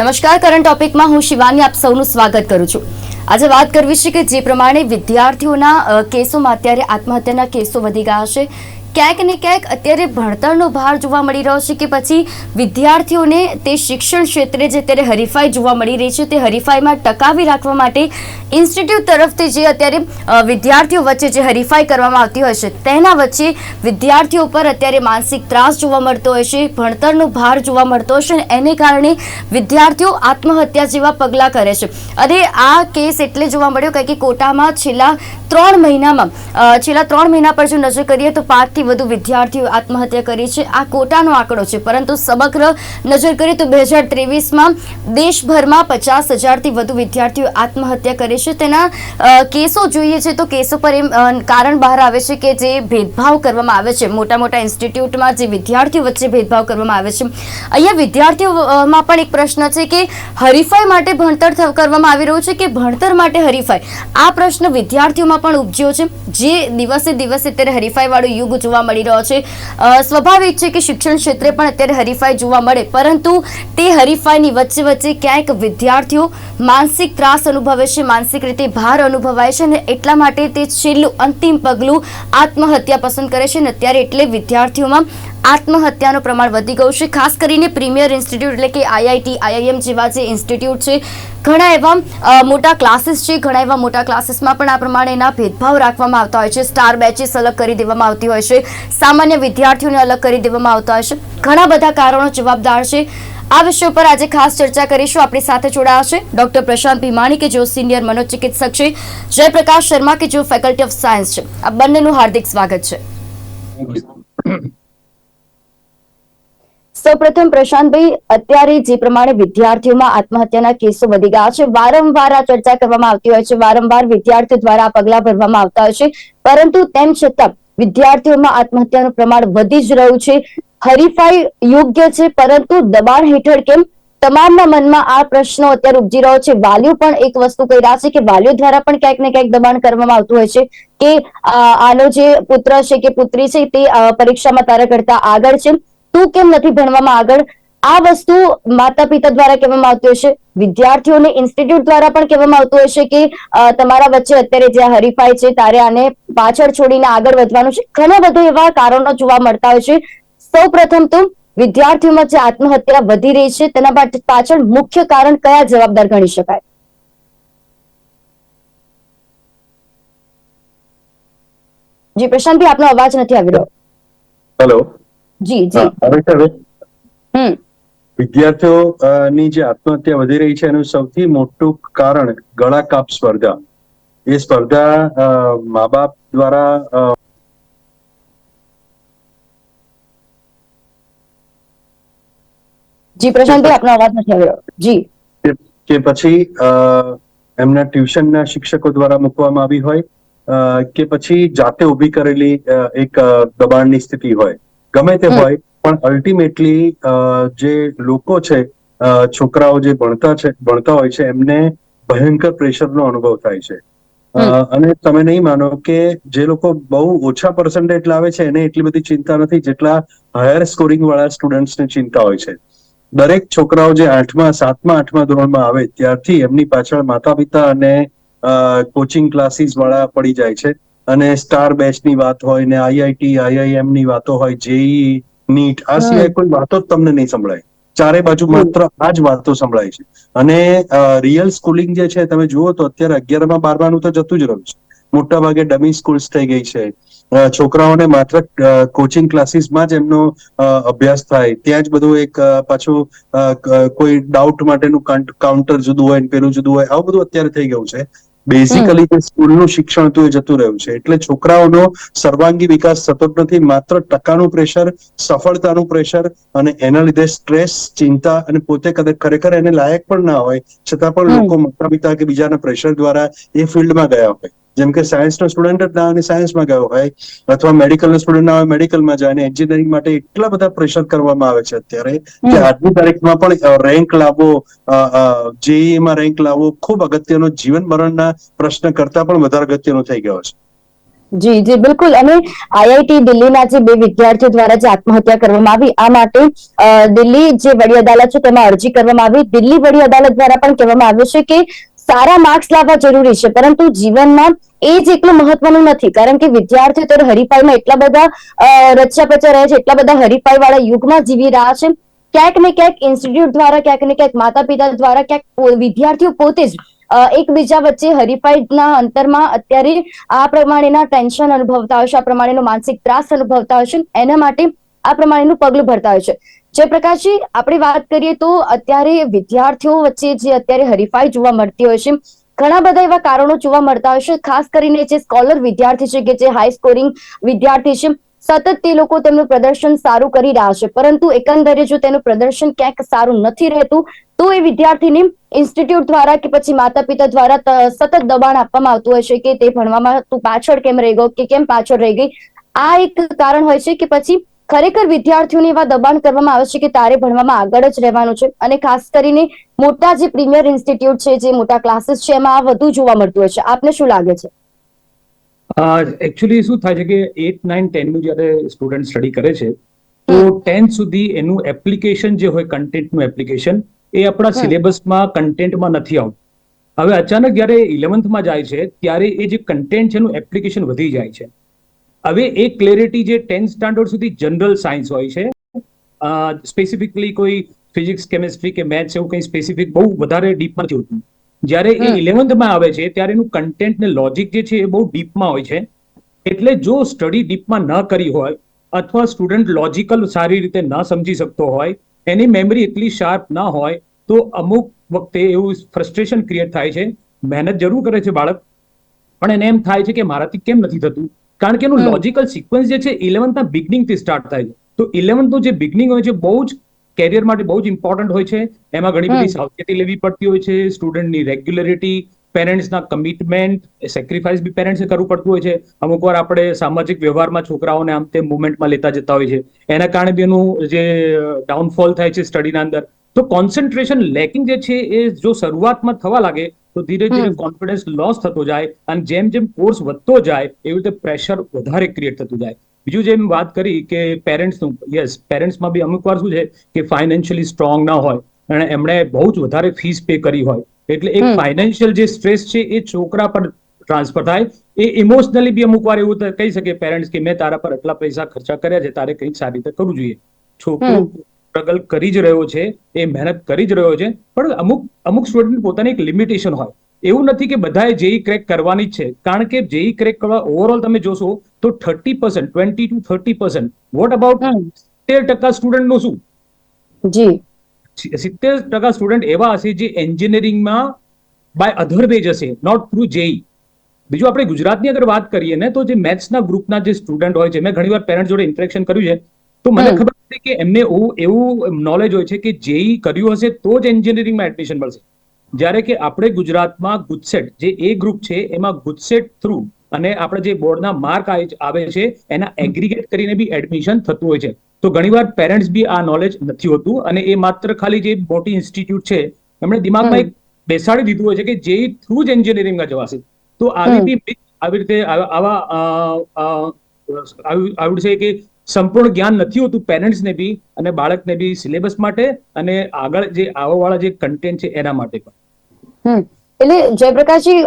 નમસ્કાર કરંટ ટોપિકમાં હું શિવાની આપ સૌનું સ્વાગત કરું છું. આજે વાત કરવી છે કે જે પ્રમાણે વિદ્યાર્થીઓના કેસોમાં અત્યારે આત્મહત્યાના કેસો વધી ગયા છે. ક્યાંક ને ક્યાંક અત્યારે ભણતરનો ભાર જોવા મળી રહ્યો છે કે પછી વિદ્યાર્થીઓને તે શિક્ષણ ક્ષેત્રે જે અત્યારે હરીફાઈ જોવા મળી રહી છે તે હરીફાઈમાં ટકાવી રાખવા માટે ઇન્સ્ટિટ્યૂટ તરફથી જે અત્યારે વિદ્યાર્થીઓ વચ્ચે જે હરીફાઈ કરવામાં આવતી હોય છે, તેના વચ્ચે વિદ્યાર્થીઓ પર અત્યારે માનસિક ત્રાસ જોવા મળતો હોય છે, ભણતરનો ભાર જોવા મળતો હશે અને એને કારણે વિદ્યાર્થીઓ આત્મહત્યા જેવા પગલાં કરે છે. અને આ કેસ એટલે જોવા મળ્યો કારણ કે કોટામાં છેલ્લા ત્રણ મહિનામાં છેલ્લા ત્રણ મહિના પર જો નજર કરીએ તો પાંચથી વધુ વિદ્યાર્થીઓ આત્મહત્યા કરી છે. આ કોટાનો આંકડો છે. પરંતુ સમગ્ર નજર કરીએ તો બે હજાર ત્રેવીસમાં દેશભરમાં પચાસ હજારથી વધુ વિદ્યાર્થીઓ આત્મહત્યા કરે છે. તેના કેસો જોઈએ છે તો કેસો પર એમ કારણ બહાર આવે છે કે જે ભેદભાવ કરવામાં આવે છે. મોટા મોટા ઇન્સ્ટિટ્યૂટમાં જે વિદ્યાર્થીઓ વચ્ચે ભેદભાવ કરવામાં આવે છે. અહીંયા વિદ્યાર્થીઓમાં પણ એક પ્રશ્ન છે કે હરીફાઈ માટે ભણતર કરવામાં આવી રહ્યું છે કે ભણતર માટે હરીફાઈ? આ પ્રશ્ન વિદ્યાર્થીઓમાં પણ ઉપજ્યો છે. જે દિવસે દિવસે અત્યારે હરીફાઈવાળું યુગ જોવા મળી રહ્યો છે. સ્વાભાવિક છે કે શિક્ષણ ક્ષેત્રે પણ અત્યારે હરીફાઈ જોવા મળે, પરંતુ તે હરીફાઈની વચ્ચે વચ્ચે ક્યાંક વિદ્યાર્થીઓ માનસિક ત્રાસ અનુભવે છે, માનસિક રીતે ભાર અનુભવાય છે અને એટલા માટે તે છેલ્લું અંતિમ પગલું આત્મહત્યા પસંદ કરે છે અને અત્યારે એટલે વિદ્યાર્થીઓમાં આત્મહત્યાનું પ્રમાણ વધી ગયું છે. ખાસ કરીને પ્રીમિયર ઇન્સ્ટિટ્યૂટ એટલે કે આઈઆઈટી, આઈઆઈએમ જેવા જે ઇન્સ્ટિટ્યૂટ છે, ઘણા એવા મોટા ક્લાસીસ છે. ઘણા એવા મોટા ક્લાસીસમાં પણ આ પ્રમાણેના ભેદભાવ રાખવામાં આવતા હોય છે. સ્ટાર બેચીસ અલગ કરી દેવામાં આવતી હોય છે. સામાન્ય વિદ્યાર્થીઓને અલગ કરી દેવામાં આવતા હોય છે. ઘણા બધા કારણો જવાબદાર છે. આ વિષય પર આજે ખાસ ચર્ચા કરીશું. આપણી સાથે જોડાયા છે ડોક્ટર પ્રશાંત ભીમાણી, કે જેઓ સિનિયર મનોચિકિત્સક છે. જયપ્રકાશ શર્મા, કે જેઓ ફેકલ્ટી ઓફ સાયન્સ છે. આ બંનેનું હાર્દિક સ્વાગત છે. સૌપ્રથમ પ્રશાંતભાઈ, અત્યારે જે પ્રમાણે વિદ્યાર્થીઓમાં આત્મહત્યાના કેસો વધી ગયા છે, વારંવાર આ ચર્ચા કરવામાં આવતી હોય છે, વારંવાર વિદ્યાર્થીઓ દ્વારા પગલા ભરવામાં આવતા હોય છે, પરંતુ તેમ છતાં વિદ્યાર્થીઓમાં આત્મહત્યાનું પ્રમાણ વધી જ રહ્યું છે, હરીફાઈ યોગ્ય છે, પરંતુ દબાણ હેઠળ કેમ? તમામના મનમાં આ પ્રશ્નો અત્યારે ઉપજી રહ્યો છે, વાલીઓ પણ એક વસ્તુ કહી રહ્યા છે કે વાલીઓ દ્વારા પણ ક્યાંક ને ક્યાંક દબાણ કરવામાં આવતું હોય છે કે આનો જે પુત્ર છે કે પુત્રી છે તે પરીક્ષામાં તારા કરતા આગળ છે. તું કેમ નથી ભણવામાં આગળ? આ વસ્તુ માતા પિતા દ્વારા કહેવામાં આવતી હશે વિદ્યાર્થીઓને ઇન્સ્ટિટ્યૂટ દ્વારા પણ કહેવામાં આવતું હશે કે તમારા વચ્ચે અત્યારે જ્યાં હરીફાઈ છે, તારે આને પાછળ છોડીને આગળ વધવાનું છે. ઘણા બધા એવા કારણો જોવા મળતા હોય છે. સૌ પ્રથમ તો વિદ્યાર્થીઓમાં જે આત્મહત્યા વધી રહી છે, તેના માટે પાછળ મુખ્ય કારણ કયા જવાબદાર ગણી શકાય? જી, પ્રશાંતભાઈ, આપનો અવાજ નથી આવી રહ્યો. હેલો જી જી. હવે હમ. વિદ્યાર્થીઓ ની જે આત્મહત્યા વધી રહી છે એનું સૌથી મોટું કારણ ગળા કાપ સ્પર્ધા. એ સ્પર્ધા મા બાપ દ્વારા જી પ્રશાંત આપનો અવાજ નથી આવી રહ્યો જી કે- પછી એમના ટ્યુશનના શિક્ષકો દ્વારા મૂકવામાં આવી હોય કે પછી જાતે ઊભી કરેલી એક દબાણની સ્થિતિ હોય. ગમે તે. હોય પણ અલ્ટિમેટલી જે લોકો છે છોકરાઓ જે ભણતા છે ભણતા હોય છે એમને ભયંકર પ્રેશરનો અનુભવ થાય છે. અને તમે નહીં માનો કે જે લોકો બહુ ઓછા પર્સન્ટેજ લાવે છે એને એટલી બધી ચિંતા નથી જેટલા હાયર સ્કોરિંગ વાળા સ્ટુડન્ટ્સને ચિંતા હોય છે. દરેક છોકરાઓ જે આઠમા સાતમા આઠમા ધોરણમાં આવે ત્યારથી એમની પાછળ માતા પિતા અને કોચિંગ ક્લાસીસ વાળા પડી જાય છે. અને સ્ટાર બેચની વાત હોય ને આઈઆઈટી આઈઆઈએમની વાતો હોય જેઈ નીટ આ સિવાય કોઈ વાતો જ તમને નહીં સંભળાય. ચારે બાજુ માત્ર આ જ વાતો સંભળાય છે. અને રિયલ સ્કૂલિંગ જે છે તમે જુઓ તો અત્યારે અગિયારમાં બારમાનું તો જતું જ રહ્યું છે. મોટા ભાગે ડમી સ્કૂલ્સ થઈ ગઈ છે. છોકરાઓને માત્ર કોચિંગ ક્લાસીસમાં જ એમનો અભ્યાસ થાય. ત્યાં જ બધું એક પાછું કોઈ ડાઉટ માટેનું કાઉન્ટર જુદું હોય પેલું જુદું હોય આવું બધું અત્યારે થઈ ગયું છે. બેઝિકલી જે સ્કૂલનું શિક્ષણ હતું એ જતું રહ્યું છે. એટલે છોકરાઓનો સર્વાંગી વિકાસ થતો જ નથી માત્ર ટકાનું પ્રેશર સફળતાનું પ્રેશર અને એના લીધે સ્ટ્રેસ ચિંતા અને પોતે કદાચ ખરેખર એને લાયક પણ ના હોય. છતાં પણ લોકો માતા પિતા કે બીજાના પ્રેશર દ્વારા એ ફિલ્ડમાં ગયા હોય. જેમ કે સાયન્સનો સ્ટુડન્ટ જ ના હોય સાયન્સમાં ગયો હોય અથવા મેડિકલનો સ્ટુડન્ટ ના હોય મેડિકલમાં જાય અને એન્જિનિયરિંગ માટે એટલા બધા પ્રેશર કરવામાં આવે છે અત્યારે કે આજની તારીખમાં પણ રેન્ક લાવવો જેઈમાં રેન્ક લાવવો ખૂબ અગત્યનો જીવન મરણના પ્રશ્ન કરતા પણ વધારે અગત્યનો થઈ ગયો છે. જી જી બિલકુલ. અને આઈઆઈટી દિલ્હીના જે બે વિદ્યાર્થીઓ દ્વારા જે આત્મહત્યા કરવામાં આવી આ માટે દિલ્હી જે વડી અદાલત છે તેમાં અરજી કરવામાં આવી. દિલ્હી વડી અદાલત દ્વારા પણ કહેવામાં આવ્યું છે કે સારા માર્ક્સ લાવવા જરૂરી છે. પરંતુ જીવનમાં એ જ એટલું મહત્વનું નથી. કારણ કે વિદ્યાર્થીઓ તો હરીફાઈમાં એટલા બધા રચ્યા રહે છે, એટલા બધા હરીફાઈ વાળા યુગમાં જીવી રહ્યા છે. ક્યાંક ને ક્યાંક ઇન્સ્ટિટ્યૂટ દ્વારા, ક્યાંક ને ક્યાંક માતા પિતા દ્વારા, ક્યાંક વિદ્યાર્થીઓ પોતે જ એકબીજા વચ્ચે હરીફાઈના અંતરમાં અત્યારે આ પ્રમાણેના ટેન્શન અનુભવતા હોય છે, આ પ્રમાણેનો માનસિક ત્રાસ અનુભવતા હોય છે. એના માટે આ પ્રમાણેનું પગલું ભરતા હોય છે. જયપ્રકાશજી, આપણે વાત કરીએ તો અત્યારે વિદ્યાર્થીઓ વચ્ચે જે અત્યારે હરીફાઈ જોવા મળતી હોય છે, ઘણા બધા એવા કારણો જોવા મળતા હોય છે, ખાસ કરીને જે સ્કોલર વિદ્યાર્થી છે કે જે હાઈ સ્કોરિંગ વિદ્યાર્થી છે, સતત તે લોકો તેમનું પ્રદર્શન સારું કરી રહ્યા છે, પરંતુ એકંદરે જો તેનું પ્રદર્શન ક્યાંક સારું નથી રહેતું, તો એ વિદ્યાર્થીને ઇન્સ્ટિટ્યૂટ દ્વારા કે પછી માતા પિતા દ્વારા સતત દબાણ આપવામાં આવતું હોય છે કે તે ભણવામાં તું પાછળ કેમ રહી ગયો, કે કેમ પાછળ રહી ગઈ, આ એક કારણ હોય છે કે પછી ખરેખર વિદ્યાર્થીઓને એવા દબાણ કરવામાં આવે છે કે તારે ભણવામાં આગળ જ રહેવાનું છે. અને ખાસ કરીને મોટા જે પ્રીમિયર ઇન્સ્ટિટ્યૂટ છે જે મોટા ક્લાસીસ છે એમાં આ વધુ જોવા મળતું હોય છે. આપને શું લાગે છે? એકચ્યુઅલી શું થાય છે કે એટ નાઇન ટેનનું જ્યારે સ્ટુડન્ટ સ્ટડી કરે છે તો ટેન્થ સુધી એનું એપ્લિકેશન જે હોય કન્ટેન્ટનું એપ્લિકેશન એ આપણા સિલેબસમાં કન્ટેન્ટમાં નથી આવતું. હવે અચાનક જ્યારે ઇલેવન્થમાં જાય છે ત્યારે એ જે કન્ટેન્ટ છે એનું એપ્લિકેશન વધી જાય છે. હવે એ ક્લેરિટી જે ટેન્થ સ્ટાન્ડર્ડ સુધી જનરલ સાયન્સ હોય છે સ્પેસિફિકલી કોઈ ફિઝિક્સ કેમેસ્ટ્રી કે મેથ્સ એવું કંઈ સ્પેસિફિક બહુ વધારે ડીપમાં નથી હોતું. જ્યારે એ ઇલેવન્થમાં આવે છે ત્યારે એનું કન્ટેન્ટ ને લોજિક જે છે એ બહુ ડીપમાં હોય છે. એટલે જો સ્ટડી ડીપમાં ન કરી હોય અથવા સ્ટુડન્ટ લોજિકલ સારી રીતે ન સમજી શકતો હોય એની મેમરી એટલી શાર્પ ના હોય તો અમુક વખતે એવું ફ્રસ્ટ્રેશન ક્રિએટ થાય છે. મહેનત જરૂર કરે છે બાળક પણ એને એમ થાય છે કે મારાથી કેમ નથી થતું? કારણ કે એનું લોજિકલ સિક્વન્સ જે છે ઇલેવન્થના બિગનિંગથી સ્ટાર્ટ થાય છે. તો ઇલેવન્થનું જે બિગનિંગ હોય છે બહુ જ કેરિયર માટે બહુ જ ઇમ્પોર્ટન્ટ હોય છે. એમાં ઘણી બધી સાવચેતી લેવી પડતી હોય છે. સ્ટુડન્ટની રેગ્યુલરિટી પેરેન્ટ્સના કમિટમેન્ટ સેક્રિફાઈસ બી પેરેન્ટ્સે કરવું પડતું હોય છે. અમુક વાર આપણે સામાજિક વ્યવહારમાં છોકરાઓને આમ તે મુવમેન્ટમાં લેતા જતા હોય છે. એના કારણે બી એનું જે ડાઉનફોલ થાય છે સ્ટડીના અંદર. તો કોન્સન્ટ્રેશન લેકિંગ જે છે એ જો શરૂઆતમાં થવા લાગે તો ધીરે ધીરે કોન્ફિડન્સ લોસ થતો જાય અને જેમ જેમ કોર્સ વધતો જાય એવી રીતે પ્રેશર વધારે ક્રિએટ થતું જાય. બીજું જેમ વાત કરી કે પેરેન્ટ્સનું યસ પેરેન્ટ્સમાં બી અમુક વાર શું છે કે ફાઇનાન્શિયલી સ્ટ્રોંગ ના હોય અને એમણે બહુ જ વધારે ફીસ પે કરી હોય. એટલે એક. ફાઇનાન્શિયલ જે સ્ટ્રેસ છે એ છોકરા પર ટ્રાન્સફર થાય. એ ઇમોશનલી બી અમુક વાર એવું કહી શકે પેરેન્ટ્સ કે મેં તારા પર આટલા પૈસા ખર્ચા કર્યા છે તારે કંઈક સારી રીતે કરવું જોઈએ. છોકરો. સ્ટ્રગલ કરી જ રહ્યો છે એ મહેનત કરી જ રહ્યો છે પણ અમુક અમુક સ્ટુડન્ટ પોતાની એક લિમિટેશન હોય. એવું નથી કે બધાએ જેઈ ક્રેક કરવાની જ છે. કારણ કે જેઈ ક્રેક કરવા ઓવરઓલ તમે જોશો તો thirty percent twenty two thirty percent what about સિત્તેર તેર ટકા સ્ટુડન્ટનું શું? જી. સિત્તેર ટકા સ્ટુડન્ટ એવા હશે જે એન્જિનિયરિંગમાં બાય અધર વેજ હશે નોટ થ્રુ જેઈ બીજું આપણે ગુજરાતની અગર વાત કરીએ ને તો જે મેથ્સના ગ્રુપના જે સ્ટુડન્ટ હોય છે મેં ઘણીવાર પેરેન્ટ જોડે ઇન્ટરેક્શન કર્યું છે તો મને ખબર છે કે એમને એવું નોલેજ હોય છે કે જેઈ કર્યું હશે તો જ એન્જિનિયરિંગમાં એડમિશન મળશે. જ્યારે કે આપણે ગુજરાતમાં ગુજસેટ જે એ ગ્રુપ છે એમાં ગુજસેટ થ્રુ અને આપણે જે બોર્ડના માર્ક આવે છે એના એગ્રીગેટ કરીને બી એડમિશન થતું હોય છે. તો ઘણીવાર પેરેન્ટ્સ બી આ નોલેજ નથી હોતું અને એ માત્ર ખાલી જે મોટી ઇન્સ્ટિટ્યૂટ છે એમણે દિમાગમાં. એક બેસાડી દીધું હોય છે કે જે થ્રુ જ એન્જિનિયરિંગમાં જવાશે. તો આવી. બી આવી રીતે આવા અ, આવી આવી કે સંપૂર્ણ જ્ઞાન નથી હોતું પેરેન્ટ્સને બી અને બાળકને બી સિલેબસ માટે અને આગળ જે આવવાવાળા જે કન્ટેન્ટ છે એના માટે પણ. એટલે જયપ્રકાશજી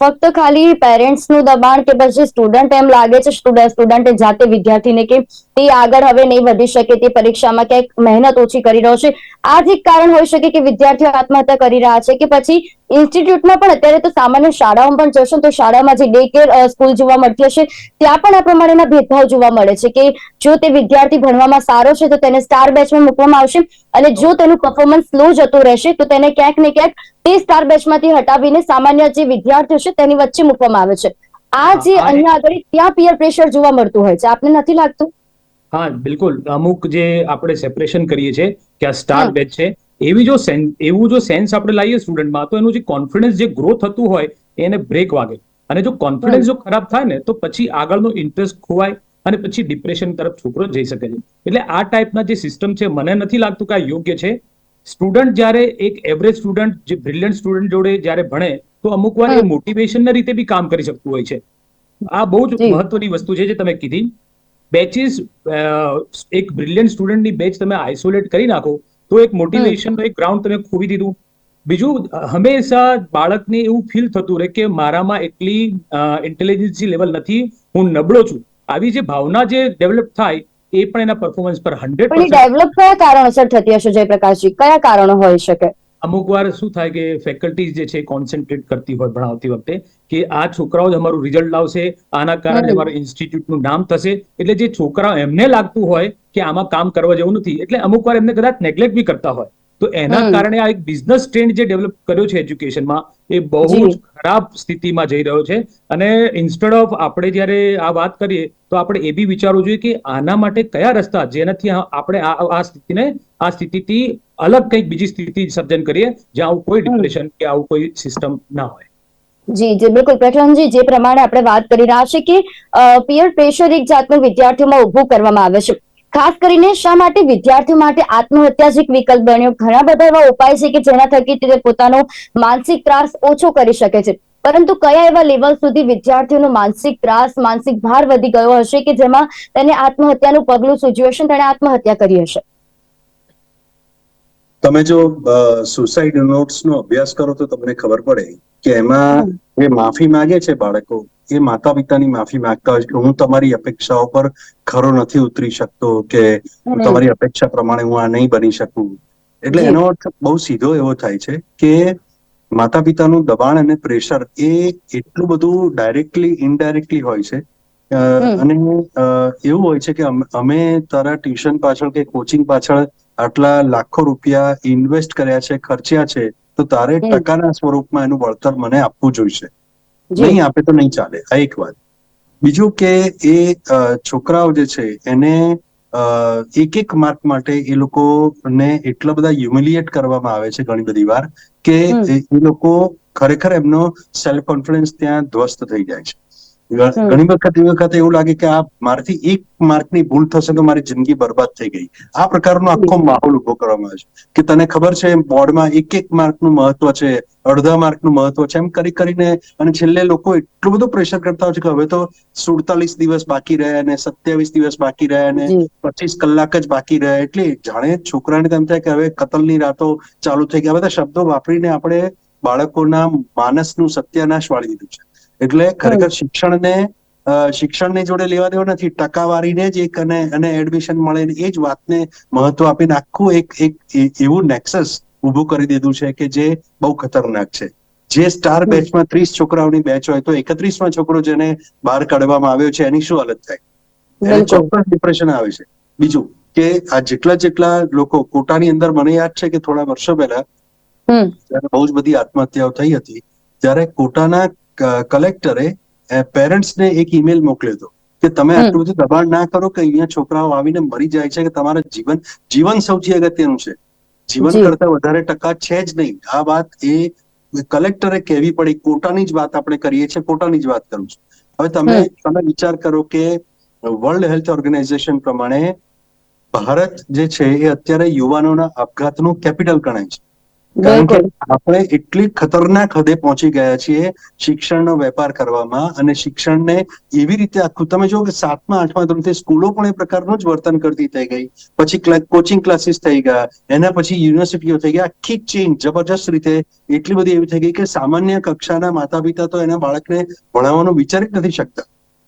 ફક્ત ખાલી પેરેન્ટ્સનું દબાણ કે પછી સ્ટુડન્ટ એમ લાગે છે સ્ટુડન્ટે જાતે વિદ્યાર્થીને કે તે આગળ હવે નહીં વધી શકે, તે પરીક્ષામાં ક્યાંક મહેનત ઓછી કરી રહ્યો છે. આ જ એક કારણ હોઈ શકે કે વિદ્યાર્થીઓ આત્મહત્યા કરી રહ્યા છે કે પછી ઇન્સ્ટિટ્યૂટમાં પણ અત્યારે તો સામાન્ય શાળાઓમાં પણ જશો તો શાળામાં જે ડે કેર સ્કૂલ જોવા મળતી હશે ત્યાં પણ આ પ્રમાણેના ભેદભાવ જોવા મળે છે કે જો તે વિદ્યાર્થી ભણવામાં સારો છે તો તેને સ્ટાર બેચમાં મૂકવામાં આવશે અને જો તેનું પરફોર્મન્સ સ્લો જતું રહેશે તો તેને ક્યાંક ને ક્યાંક તે સ્ટાર બેચમાંથી હટાવીને સામાન્ય જે વિદ્યાર્થીઓ છે તેની વચ્ચે મૂકવામાં આવે છે. આ જે અહીંયા આગળ ત્યાં પિયર પ્રેશર જોવા મળતું હોય છે. આપને નથી લાગતું? હા બિલકુલ. અમુક જે આપણે સેપરેશન કરીએ છીએ કે આ સ્ટાર બેચ છે એવી જો એવું જો સેન્સ આપણે લાવીએ સ્ટુડન્ટમાં તો એનું જે કોન્ફિડન્સ જે ગ્રો થતું હોય એને બ્રેક વાગે. અને જો કોન્ફિડન્સ જો ખરાબ થાય ને તો પછી આગળનો ઇન્ટરેસ્ટ ખોવાય અને પછી ડિપ્રેશન તરફ છોકરો જઈ શકે છે. એટલે આ ટાઈપના જે સિસ્ટમ છે મને નથી લાગતું કે આ યોગ્ય છે. સ્ટુડન્ટ જ્યારે એક એવરેજ સ્ટુડન્ટ જે બ્રિલિયન્ટ સ્ટુડન્ટ જોડે જ્યારે ભણે તો અમુક વાર એ. મોટિવેશનના રીતે બી કામ કરી શકતું હોય છે. આ બહુ જ મહત્વની વસ્તુ છે જે તમે કીધી. બેચીસ એક બ્રિલિયન્ટ સ્ટુડન્ટની બેચ તમે આઇસોલેટ કરી નાખો તો એક મોટિવેશનનો એક ગ્રાઉન્ડ તમે ખોવી દીધું. બીજું હંમેશા બાળકને એવું ફીલ થતું રહે કે મારામાં એટલી ઇન્ટેલિજન્સી લેવલ નથી હું નબળો છું. આવી જે ભાવના જે ડેવલપ થાય એ પણ એના પરફોર્મન્સ પર હંડ્રેડ ડેવલપ કયા કારણોસર થતી હશે જયપ્રકાશજી? કયા કારણો હોઈ શકે? અમુક વાર શું થાય કે ફેકલ્ટીઝ જે છે કોન્સન્ટ્રેટ કરતી હોય ભણાવતી વખતે કે આ છોકરાઓ જ અમારું રિઝલ્ટ લાવશે આના કારણે. અમારું ઇન્સ્ટિટ્યૂટનું નામ થશે એટલે જે છોકરાઓ એમને લાગતું હોય કે આમાં કામ કરવા જેવું નથી એટલે અમુક વાર એમને કદાચ નેગ્લેક્ટ બી કરતા હોય તો એના કારણે આ એક બિઝનેસ ટ્રેન્ડ જે ડેવલપ કર્યો છે એજ્યુકેશનમાં એ બહુ જ. ખરાબ સ્થિતિમાં જઈ રહ્યો છે. અને ઇન્સ્ટેડ ઓફ આપણે જ્યારે આ વાત કરીએ તો આપણે એ બી વિચારવું જોઈએ કે આના માટે કયા રસ્તા જેનાથી આપણે આ આ સ્થિતિને આ સ્થિતિથી અલગ કંઈક બીજી સ્થિતિ સર્જન કરીએ જ્યાં આવું કોઈ. ડિપ્રેશન કે આવું કોઈ સિસ્ટમ ના હોય. જી જી બિલકુલ. પ્રકરણજી જે પ્રમાણે આપણે વાત કરી રહ્યા છે કે પિયર પ્રેશર એક જાતનું વિદ્યાર્થીઓમાં ઉભું કરવામાં આવે છે. ખાસ કરીને શા માટે વિદ્યાર્થીઓ માટે આત્મહત્યા જ વિકલ્પ બન્યો? ઘણા બધા એવા ઉપાય છે કે જેના થકી તે પોતાનો માનસિક ત્રાસ ઓછો કરી શકે છે. પરંતુ કયા એવા લેવલ સુધી વિદ્યાર્થીઓનો માનસિક ત્રાસ, માનસિક ભાર વધી ગયો હશે કે જેમાં તેને આત્મહત્યાનું પગલું સૂચ્યું હશે તેણે આત્મહત્યા કરી હશે? તમે જો સુસાઇડ નોટ્સ નો અભ્યાસ કરો તો તમને ખબર પડે કે એમાં એ માફી માંગે છે બાળકો એ માતા પિતાની માફી માંગતા હોય કે હું તમારી અપેક્ષાઓ પર ખરો નથી ઉતરી શકતો કે હું તમારી અપેક્ષા પ્રમાણે હું આ નહીં બની શકું. એટલે એનો અર્થ બહુ સીધો એવો થાય છે કે માતા પિતાનું દબાણ અને પ્રેશર એ એટલું બધું ડાયરેક્ટલી ઇનડાયરેક્ટલી હોય છે. અને એવું હોય છે કે અમે તારા ટ્યુશન પાછળ કે કોચિંગ પાછળ આટલા લાખો રૂપિયા ઇન્વેસ્ટ કર્યા છે ખર્ચ્યા છે તો તારે. ટકાના સ્વરૂપમાં એનું વળતર મને આપવું જોઈશે. નહીં આપે તો નહીં ચાલે. આ એક વાત. બીજું કે એ છોકરાઓ જે છે એને એક એક માર્ક માટે એ લોકોને એટલા બધા હ્યુમિલિએટ કરવામાં આવે છે ઘણી બધી વાર કે એ લોકો ખરેખર એમનો સેલ્ફ કોન્ફિડન્સ ત્યાં ધ્વસ્ત થઈ જાય છે. ઘણી વખત એ વખતે એવું લાગે કે આ મારાથી એક માર્કની ભૂલ થશે તો મારી જિંદગી બરબાદ થઈ ગઈ. આ પ્રકારનો આખો માહોલ ઊભો કરવામાં આવે છે. કે તને ખબર છે બોર્ડમાં એક એક માર્કનું મહત્વ છે અડધા માર્કનું મહત્વ છે એમ કરી કરીને અને છેલ્લે લોકો એટલું બધું પ્રેશર કરતા હોય છે કે હવે તો સુડતાલીસ દિવસ બાકી રહ્યા અને સત્યાવીસ દિવસ બાકી રહ્યા અને પચીસ કલાક જ બાકી રહ્યા એટલે જાણે છોકરાને તેમ થાય કે હવે કતલની રાતો ચાલુ થઈ આ બધા શબ્દો વાપરીને આપણે બાળકોના માનસનું સત્યાનાશ વાળી દીધું છે. એટલે ખરેખર શિક્ષણને શિક્ષણની જોડે લેવા દેવા નથી. ટકાવારીને જ એક અને અને એડમિશન મળે એ જ વાતને મહત્વ આપીને આખું એક એક એવું નેક્સસ ઊભું કરી દીધું છે કે જે બહુ ખતરનાક છે. જે સ્ટાર બેચમાં ત્રીસ છોકરાઓની બેચ હોય તો એકત્રીસમાં છોકરો જેને બહાર કાઢવામાં આવ્યો છે એની શું હાલત થાય? એને ચોક્કસ ડિપ્રેશન આવે છે. બીજું કે આ જેટલા જેટલા લોકો કોટાની અંદર મને યાદ છે કે થોડા વર્ષો પહેલા બહુ જ બધી આત્મહત્યાઓ થઈ હતી ત્યારે કોટાના કલેક્ટરે પેરેન્ટ્સને એક ઈમેલ મોકલ્યો હતો કે તમે. આટલું બધું દબાણ ના કરો કે અહીંયા છોકરાઓ આવીને મરી જાય છે કે તમારા જીવન જીવન સૌથી અગત્યનું છે. જીવન કરતા વધારે ટકા છે જ નહીં. આ વાત એ કલેક્ટરે કહેવી પડી. કોટાની જ વાત આપણે કરીએ છીએ કોટાની જ વાત કરું છું. હવે તમે તમે વિચાર કરો કે વર્લ્ડ હેલ્થ ઓર્ગેનાઇઝેશન પ્રમાણે ભારત જે છે એ અત્યારે યુવાનોના આપઘાતનું કેપિટલ ગણાય છે. કારણ કે આપણે એટલી ખતરનાક હદે પહોંચી ગયા છીએ શિક્ષણનો વેપાર કરવામાં અને શિક્ષણને એવી રીતે આખું તમે જો કે સાતમા આઠમા ધોરણથી સ્કૂલો પણ એ પ્રકારનું જ વર્તન કરતી થઈ ગઈ. પછી કોચિંગ ક્લાસીસ થઈ ગયા. એના પછી યુનિવર્સિટીઓ થઈ ગયા. આખી ચેન્જ જબરજસ્ત રીતે એટલી બધી એવી થઈ ગઈ કે સામાન્ય કક્ષાના માતા પિતા તો એના બાળકને ભણાવવાનો વિચારી જ નથી શકતા.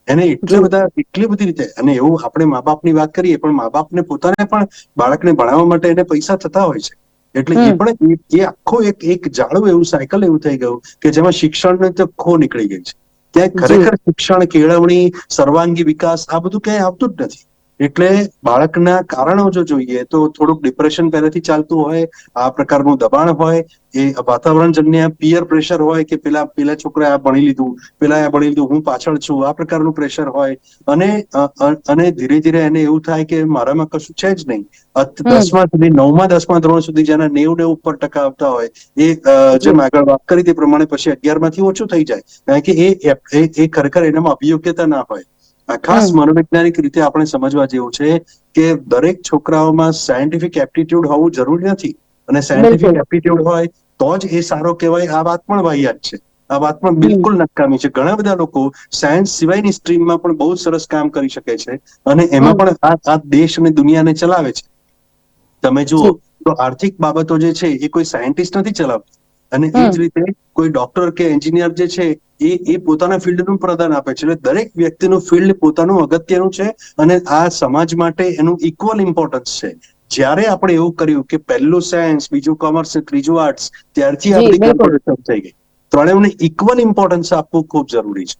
એને એટલા બધા એટલી બધી રીતે અને એવું આપણે મા બાપની વાત કરીએ પણ મા બાપને પોતાને પણ બાળકને ભણાવવા માટે એને પૈસા થતા હોય છે. એટલે એ પણ એ- આખો એક એક જાળું એવું સાયકલ એવું થઈ ગયું કે જેમાં શિક્ષણને તો ખો નીકળી ગઈ છે. ત્યાં ખરેખર શિક્ષણ કેળવણી સર્વાંગી વિકાસ આ બધું ક્યાંય આવતું જ નથી. એટલે બાળકના કારણો જો જોઈએ તો થોડુંક ડિપ્રેશન પહેલેથી ચાલતું હોય આ પ્રકારનું દબાણ હોય એ વાતાવરણજન્ય પિયર પ્રેશર હોય કે પેલા પેલા છોકરાએ આ ભણી લીધું પેલા આ ભણી લીધું હું પાછળ છું આ પ્રકારનું પ્રેશર હોય. અને અને ધીરે ધીરે એને એવું થાય કે મારામાં કશું છે જ નહીં. દસમા સુધી નવમા દસમા ધોરણ સુધી જેના નેવું નેવું ઉપર ટકા આવતા હોય એ જેમ આગળ વાત કરી તે પ્રમાણે પછી અગિયારમાંથી ઓછું થઈ જાય. કારણ કે એ ખરેખર એનામાં અભિયોગ્યતા ના હોય. આ ખાસ મનોવૈજ્ઞાનિક રીતે આપણે સમજવા જેવું છે કે દરેક છોકરાઓમાં સાયન્ટિફિક એપ્ટિટ્યુડ હોવું જરૂરી નથી. અને સાયન્ટિફિક એપ્ટિટ્યુડ હોય તો જ એ સારો કહેવાય. આ વાત પણ વાહિયાત છે. આ વાત પણ બિલકુલ નકામી છે. ઘણા બધા લોકો સાયન્સ સિવાયની સ્ટ્રીમમાં પણ બહુ સરસ કામ કરી શકે છે અને એમાં પણ આ દેશ અને દુનિયાને ચલાવે છે. તમે જુઓ તો આર્થિક બાબતો જે છે એ કોઈ સાયન્ટિસ્ટ નથી ચલાવતી. અને એ જ રીતે કોઈ ડોક્ટર કે એન્જિનિયર જે છે એ એ પોતાના ફિલ્ડનું પ્રદાન આપે છે. એટલે દરેક વ્યક્તિનું ફિલ્ડ પોતાનું અગત્યનું છે અને આ સમાજ માટે એનું ઇક્વલ ઇમ્પોર્ટન્સ છે. જ્યારે આપણે એવું કર્યું કે પહેલું સાયન્સ બીજું કોમર્સ ત્રીજું આર્ટ્સ ત્યારથી આપણી કોમ્પિટિશન થઈ ગઈ. ત્રણેયને ઇક્વલ ઇમ્પોર્ટન્સ આપવું ખૂબ જરૂરી છે.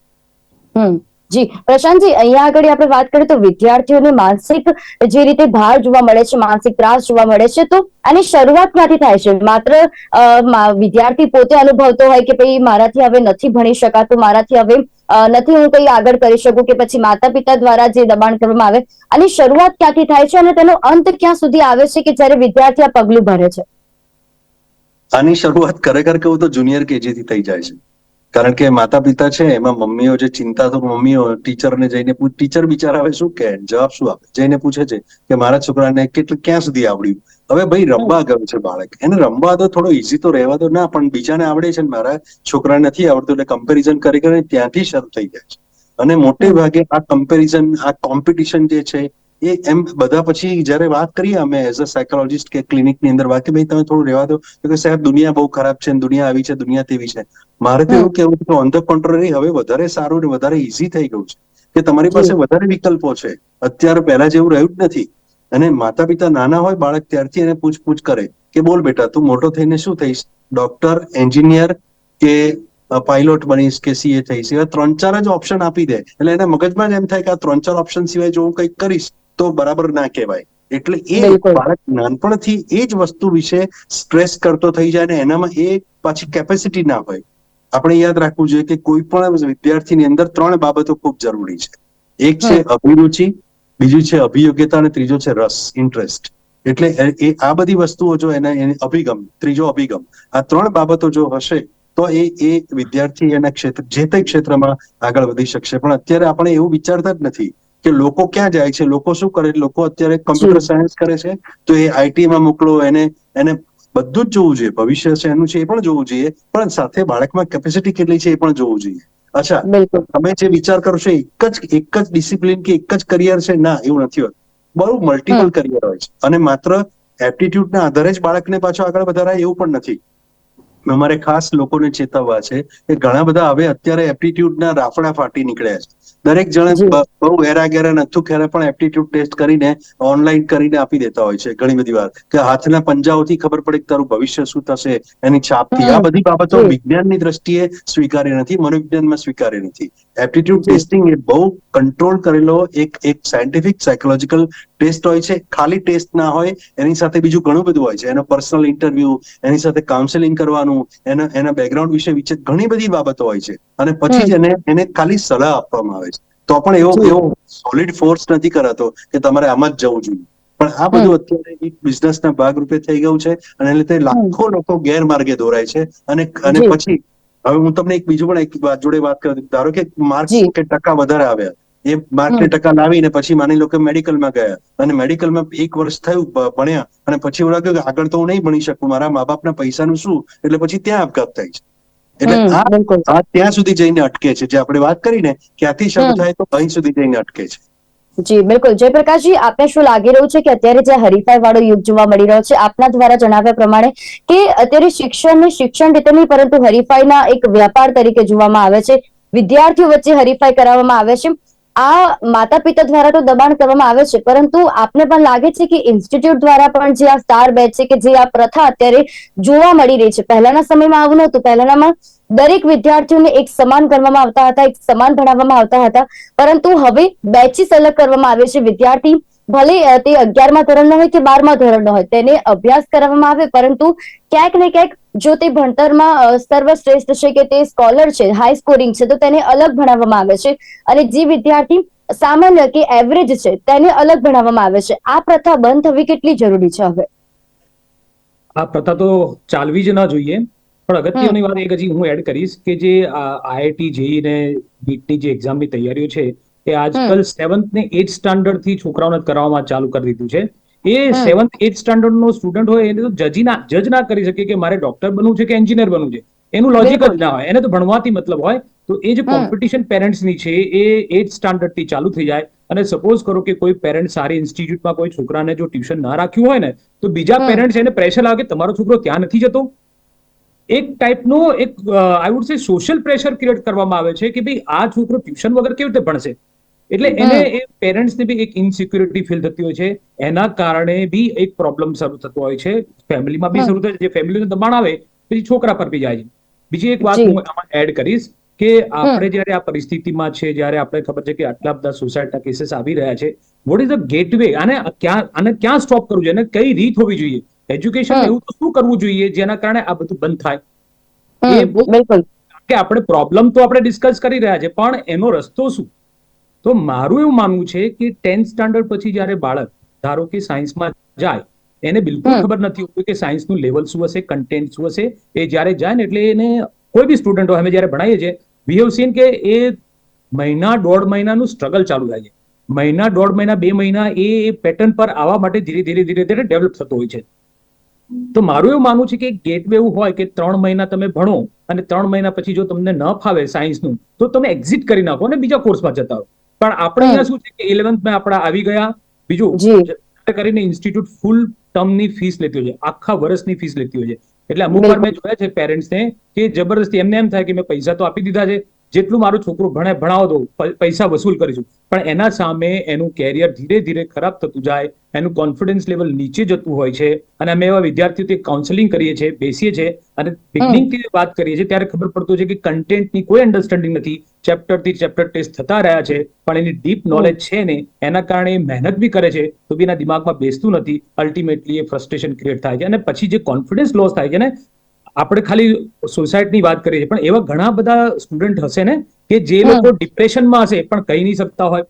જી, પ્રશાંતજી, અહીંયા આગળ આપણે વાત કરીએ તો વિદ્યાર્થીઓને માનસિક જે રીતે ભાર જોવા મળે છે, માનસિક ત્રાસ જોવા મળે છે, તો આની શરૂઆત ક્યાંથી થાય છે? માત્ર વિદ્યાર્થી પોતે અનુભવતો હોય કે ભાઈ મારાથી હવે નથી ભણી શકાતું, મારાથી હવે નથી હું કઈ આગળ કરી શકું કે પછી માતા પિતા દ્વારા જે દબાણ કરવામાં આવે, આની શરૂઆત ક્યાંથી થાય છે અને તેનો અંત ક્યાં સુધી આવે છે કે જ્યારે વિદ્યાર્થી આ પગલું ભરે છે? આની શરૂઆત ખરેખર કહું તો જુનિયર કેજી થી થઈ જાય છે. કારણ કે માતા પિતા છે, એમાં મમ્મીઓ જે ચિંતા તો મમ્મીઓ, ટીચરને જઈને ટીચર બિચારા હવે શું કે જવાબ શું આપે? જઈને પૂછે છે કે મારા છોકરાને કેટલું, ક્યાં સુધી આવડ્યું? હવે ભાઈ રમવા ગયું છે બાળક. એને રમવા તો થોડો ઈઝી તો રહેવા દો ના, પણ બીજાને આવડે છે મારા છોકરાને નથી આવડતું એટલે કમ્પેરિઝન કરી કરીને ત્યાંથી શરૂ થઈ જાય છે. અને મોટે ભાગે આ કમ્પેરિઝન આ કોમ્પિટિશન જે છે એ એમ બધા પછી જ્યારે વાત કરીએ અમે એઝ અ સાયકોલોજીસ્ટ કે ક્લિનિકની અંદર વાત કે ભાઈ તમે થોડું રહેવા દો. કે સાહેબ દુનિયા બહુ ખરાબ છે દુનિયા આવી છે દુનિયા તેવી છે. મારે તો એવું કેવું કે ઓન ધ કોન્ટ્રરી હવે વધારે સારું ને વધારે ઈઝી થઈ ગયું છે. કે તમારી પાસે વધારે વિકલ્પો છે. અત્યારે પહેલા જેવું રહ્યું જ નથી. અને માતા પિતા નાના હોય બાળક ત્યારથી એને પૂછપૂછ કરે કે બોલ બેટા તું મોટો થઈને શું થઈશ? ડોક્ટર એન્જિનિયર કે પાયલોટ બનીશ કે સીએ થઈશ? એવા ત્રણ ચાર જ ઓપ્શન આપી દે. એટલે એના મગજમાં જ એમ થાય કે આ ત્રણ ચાર ઓપ્શન સિવાય જો હું કંઈક કરીશ તો બરાબર ના કહેવાય. એટલે એ બાળક નાનપણથી એ જ વસ્તુ વિશે સ્ટ્રેસ કરતો થઈ જાય ને એનામાં એ પાછી કેપેસિટી ના હોય. આપણે યાદ રાખવું જોઈએ કે કોઈ પણ વિદ્યાર્થીની અંદર ત્રણ બાબતો ખૂબ જરૂરી છે. એક છે અભિરુચિ બીજું છે અભિયોગ્યતા અને ત્રીજો છે રસ ઇન્ટરેસ્ટ એટલે એ- આ બધી વસ્તુઓ જો એના એને અભિગમ ત્રીજો અભિગમ આ ત્રણ બાબતો જો હશે તો એ એ વિદ્યાર્થી એના ક્ષેત્ર જે તે ક્ષેત્રમાં આગળ વધી શકશે. પણ અત્યારે આપણે એવું વિચારતા જ નથી કે લોકો ક્યાં જાય છે? લોકો શું કરે લોકો અત્યારે કમ્પ્યુટર સાયન્સ કરે છે? તો એ આઈટીમાં મોકલો એને એને બધું જ જોવું જોઈએ. ભવિષ્ય છે એનું છે એ પણ જોવું જોઈએ. પણ સાથે બાળકમાં કેપેસિટી કેટલી છે એ પણ જોવું જોઈએ. અચ્છા તમે જે વિચાર કરો છો એક જ એક જ ડિસિપ્લિન કે એક જ કરિયર છે? ના એવું નથી હોતું. બહુ મલ્ટિપલ કરિયર હોય છે. અને માત્ર એપ્ટિટ્યુડ ના આધારે જ બાળકને પાછો આગળ વધારાય એવું પણ નથી. અમારે ખાસ લોકોને ચેતવવા છે કે ઘણા બધા હવે અત્યારે એપ્ટિટ્યુડ ના રાફડા ફાટી નીકળ્યા છે. દરેક જણે બહુ હેરા ઘેરા નથું ખેરા પણ એપ્ટિટ્યુડ ટેસ્ટ કરીને ઓનલાઈન કરીને આપી દેતા હોય છે ઘણી બધી વાર. કે હાથના પંજાઓથી ખબર પડે કે તારું ભવિષ્ય શું થશે એની છાપથી. આ બધી બાબતો વિજ્ઞાનની દ્રષ્ટિએ સ્વીકાર્ય નથી મનોવિજ્ઞાનમાં સ્વીકાર્ય નથી. એપ્ટિટ્યુડ ટેસ્ટિંગ એ બહુ કંટ્રોલ કરેલો એક એક સાયન્ટિફિક સાયકોલોજીકલ ટેસ્ટ હોય છે. ખાલી ટેસ્ટ ના હોય એની સાથે બીજું ઘણું બધું હોય છે. એનો પર્સનલ ઇન્ટરવ્યુ એની સાથે કાઉન્સેલિંગ કરવાનું એના એના બેકગ્રાઉન્ડ વિશે વિશે ઘણી બધી બાબતો હોય છે. અને પછી જ એને એને ખાલી સલાહ આપવામાં આવે છે. તો પણ એવો એવો સોલિડ ફોર્સ નથી કરાતો કે તમારે આમ જ જવું જોઈએ. પણ આ બધું અત્યારે એક બિઝનેસના ભાગરૂપે થઈ ગયું છે અને લીધે લાખો લોકો ગેરમાર્ગે દોરાય છે. અને અને પછી હવે હું તમને એક બીજું પણ એક વાત જોડે વાત કરું ધારો કે માર્ક કે ટકા વધારે આવ્યા. એ માર્ક ને ટકા લાવીને પછી માની લો કે મેડિકલમાં ગયા. અને મેડિકલમાં એક વર્ષ થયું ભણ્યા. અને પછી એવું લાગ્યું કે આગળ તો હું નહીં ભણી શકું. મારા મા બાપના પૈસાનું શું? એટલે પછી ત્યાં આપઘાત થાય છે. એટલે આ આ ત્યાં સુધી જઈને અટકે છે. જે આપણે વાત કરીને ક્યાંથી શરૂ થાય તો અહીં સુધી જઈને અટકે છે. જી બિલકુલ. જયપ્રકાશજી આપને શું લાગી રહ્યું છે કે અત્યારે જે હરીફાઈ વાળો યુગ જોવા મળી રહ્યો છે આપના દ્વારા જણાવ્યા પ્રમાણે કે અત્યારે શિક્ષણને શિક્ષણ રીતે નહીં પરંતુ હરીફાઈના એક વ્યાપાર તરીકે જોવામાં આવે છે. વિદ્યાર્થીઓ વચ્ચે હરીફાઈ કરાવવામાં આવે છે. આ માતા પિતા દ્વારા તો દબાણ કરવામાં આવે છે, પરંતુ આપને પણ લાગે છે કે ઇન્સ્ટિટ્યૂટ દ્વારા પણ જે આ સ્ટાર બેચ છે કે જે આ પ્રથા અત્યારે જોવા મળી રહી છે? પહેલાના સમયમાં આવું નહોતું પહેલાનામાં દરેક વિદ્યાર્થીઓને એક સમાન કરવામાં આવતા હતા, એક સમાન ભણાવવામાં આવતા હતા. પરંતુ હવે બેચીસ અલગ કરવામાં આવે છે. વિદ્યાર્થી ભલે તે અગિયારમા ધોરણનો હોય કે બારમા ધોરણનો હોય તેને અભ્યાસ કરાવવામાં આવે પરંતુ ક્યાંક ને ક્યાંક જો તે ભણતરમાં સર્વશ્રેષ્ઠ છે કે તે સ્કોલર છે હાઈ સ્કોરિંગ છે તો તેને અલગ ભણાવવામાં આવે છે. અને જે વિદ્યાર્થી સામાન્ય કે એવરેજ છે તેને અલગ ભણાવવામાં આવે છે. આ પ્રથા બંધ થવી કેટલી જરૂરી છે હવે? આ પ્રથા તો ચાલવી જ ના જોઈએ. પણ અગત્યની વાત એક હજી હું એડ કરીશ કે જે આઈઆઈટી જેઈ ને નીટની જે એક્ઝામની તૈયારીઓ છે એ આજકાલ સેવન્થ ને એટ સ્ટાન્ડર્ડથી છોકરાઓને કરાવવામાં ચાલુ કરી દીધું છે. એ સેવન્થ એઇટ સ્ટાન્ડર્ડ નો સ્ટુડન્ટ હોય એને તો જજી ના જજ ના કરી શકે કે મારે ડોક્ટર બનવું છે કે એન્જિનિયર બનવું છે. એનું લોજિક જ ના હોય. એને તો ભણવાથી મતલબ હોય. તો એ જે. કોમ્પિટિશન પેરેન્ટ્સની છે એ એટ સ્ટાન્ડર્ડથી ચાલુ થઈ જાય. અને સપોઝ કરો કે કોઈ પેરેન્ટ સારી ઇન્સ્ટિટ્યૂટમાં કોઈ છોકરાને જો ટ્યુશન ના રાખ્યું હોય ને તો બીજા પેરેન્ટ્સ એને પ્રેશર લાગે તમારો છોકરો ત્યાં નથી જતો? એક ટાઈપનો એક I would say social pressure create કરવામાં આવે છે કે ભાઈ આ છોકરો ટ્યુશન વગર કેવી રીતે ભણશે? એટલે એને. એ પેરેન્ટ્સને બી એક ઇનસિક્યુરિટી ફીલ થતી હોય છે. એના કારણે બી એક પ્રોબ્લેમ શરૂ થતો હોય છે. ફેમિલીમાં બી શરૂ થાય છે. જે ફેમિલીને દબાણ આવે પછી છોકરા પર બી જાય છે. બીજી એક વાત હું આમાં એડ કરીશ કે આપણે જ્યારે આ પરિસ્થિતિમાં છે જ્યારે આપણે ખબર છે કે આટલા બધા સુસાઇડના કેસીસ આવી રહ્યા છે વોટ ઇઝ ધ ગેટવે આને ક્યાં આને ક્યાં સ્ટોપ કરવું જોઈએ? અને કઈ રીત હોવી જોઈએ? એજ્યુકેશન એવું તો શું કરવું જોઈએ જેના કારણે આ બધું બંધ થાય? એ બિલકુલ. કે આપણે પ્રોબ્લેમ તો આપણે ડિસ્કસ કરી રહ્યા છે પણ એનો રસ્તો શું? તો મારું એવું માનવું છે કે ટેન્થ સ્ટાન્ડર્ડ પછી જ્યારે બાળક ધારો કે સાયન્સમાં જાય એને બિલકુલ ખબર નથી હોતું કે સાયન્સનું લેવલ શું હશે કન્ટેન્ટ શું હશે. એ જ્યારે જાય ને એટલે એને કોઈ બી સ્ટુડન્ટ હોય અમે જ્યારે ભણાવીએ છીએ વી હેવ સીન કે એ મહિના દોઢ મહિનાનું સ્ટ્રગલ ચાલુ થાય છે. મહિના દોઢ મહિના બે મહિના એ પેટર્ન પર આવવા માટે ધીરે ધીરે ધીરે ધીરે ડેવલપ થતો હોય છે. તો મારું એવું માનવું છે કે ગેટવે એવું હોય કે ત્રણ મહિના તમે ભણો અને ત્રણ મહિના પછી જો તમને ન ફાવે સાયન્સનું તો તમે એક્ઝિટ કરી નાખો અને બીજા કોર્સમાં જતા રહો. પણ આપણે અહીંયા શું છે કે ઇલેવન્થમાં આપણા આવી ગયા. બીજું કરીને ઇન્સ્ટિટ્યૂટ ફૂલ ટર્મની ફીસ લેતી હોય છે. આખા વર્ષની ફીસ લેતી હોય છે. એટલે અમુક વાર મેં જોયા છે પેરેન્ટ્સને કે જબરદસ્તી એમને એમ થાય કે મેં પૈસા તો આપી દીધા છે. જેટલું મારું છોકરું ભણે ભણાવો દો પૈસા વસૂલ કરીશું. પણ એના સામે એનું કેરિયર ધીરે ધીરે ખરાબ થતું જાય એનું કોન્ફિડન્સ લેવલ નીચે જતું હોય છે અને અમે એવા વિદ્યાર્થીઓથી કાઉન્સેલિંગ કરીએ છીએ બેસીએ છીએ અને બિગનિંગથી વાત કરીએ છીએ ત્યારે ખબર પડતું છે કે કન્ટેન્ટની કોઈ અન્ડરસ્ટેન્ડિંગ નથી. ચેપ્ટરથી ચેપ્ટર ટેસ્ટ થતા રહ્યા છે પણ એની ડીપ નોલેજ છે ને એના કારણે મહેનત બી કરે છે તો બી એના દિમાગમાં બેસતું નથી. અલ્ટિમેટલી એ ફ્રસ્ટ્રેશન ક્રિએટ થાય છે અને પછી જે કોન્ફિડન્સ લોસ થાય છે ને આપણે ખાલી સોસાયટીની વાત કરીએ છીએ પણ એવા ઘણા બધા સ્ટુડન્ટ હશે ને કે જે લોકો ડિપ્રેશનમાં હશે પણ કહી નહીં શકતા હોય.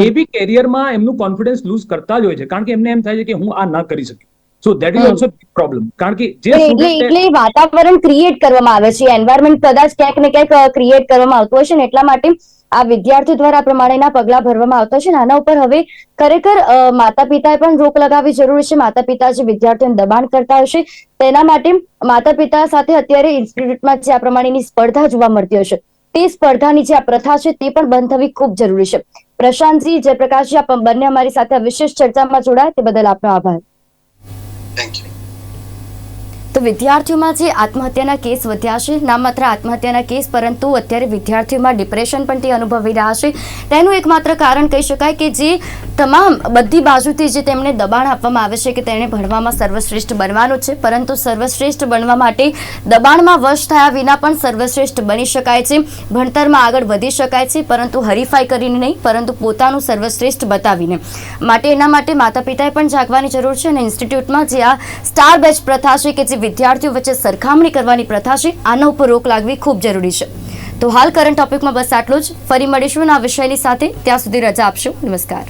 એ બી કેરિયરમાં એમનું કોન્ફિડન્સ લૂઝ કરતા જ હોય છે કારણ કે એમને એમ થાય છે કે હું આ ના કરી શક્યું so that is also big problem કારણ કે જે એટલે એટલે વાતાવરણ ક્રિએટ કરવામાં આવે છે એન્વાયરમેન્ટ કદાચ ક્યાંક ને ક્યાંક ક્રિએટ કરવામાં આવતું હશે ને એટલા માટે આ વિદ્યાર્થીઓ દ્વારા પ્રમાણેના પગલા ભરવામાં આવતા છે આના ઉપર હવે ખરેખર માતા પિતાએ પણ રોક લગાવવી જરૂરી છે. માતા પિતા જે વિદ્યાર્થીઓને દબાણ કરતા હશે તેના માટે માતા પિતા સાથે અત્યારે ઇન્સ્ટિટ્યૂટમાં જે આ પ્રમાણેની સ્પર્ધા જોવા મળતી હશે તે સ્પર્ધાની જે આ પ્રથા છે, તે પણ બંધ થવી ખૂબ જરૂરી છે. પ્રશાંતજી, જયપ્રકાશજી, આપ બંને અમારી સાથે વિશેષ ચર્ચામાં જોડાયા, તે બદલ આપનો આભાર. તો વિદ્યાર્થીઓમાં જે આત્મહત્યાના કેસ વધ્યા છે ના માત્ર આત્મહત્યાના કેસ, પરંતુ અત્યારે વિદ્યાર્થીઓમાં ડિપ્રેશન પણ તે અનુભવી રહ્યા છે. તેનું એકમાત્ર કારણ કહી શકાય કે જે તમામ બધી બાજુથી જે તેમને દબાણ આપવામાં આવે છે કે તેણે ભણવામાં સર્વશ્રેષ્ઠ બનવાનું છે, પરંતુ સર્વશ્રેષ્ઠ બનવા માટે દબાણમાં વશ થયા વિના પણ સર્વશ્રેષ્ઠ બની શકાય છે. ભણતરમાં આગળ વધી શકાય છે, પરંતુ હરીફાઈ કરીને નહીં, પરંતુ પોતાનું સર્વશ્રેષ્ઠ બતાવીને. માટે એના માટે માતા પિતાએ પણ જાગવાની જરૂર છે અને ઇન્સ્ટિટ્યૂટમાં જે આ સ્ટાર બેચ પ્રથા છે કે જે વિદ્યાર્થીઓ વચ્ચે સરખામણી કરવાની પ્રથા છે. આના ઉપર રોક લાગવી ખૂબ જરૂરી છે. તો હાલ કરંટ ટોપિકમાં બસ આટલું જ. ફરી મળીશું આ વિષયની સાથે. ત્યાં સુધી રજા આપશો. નમસ્કાર.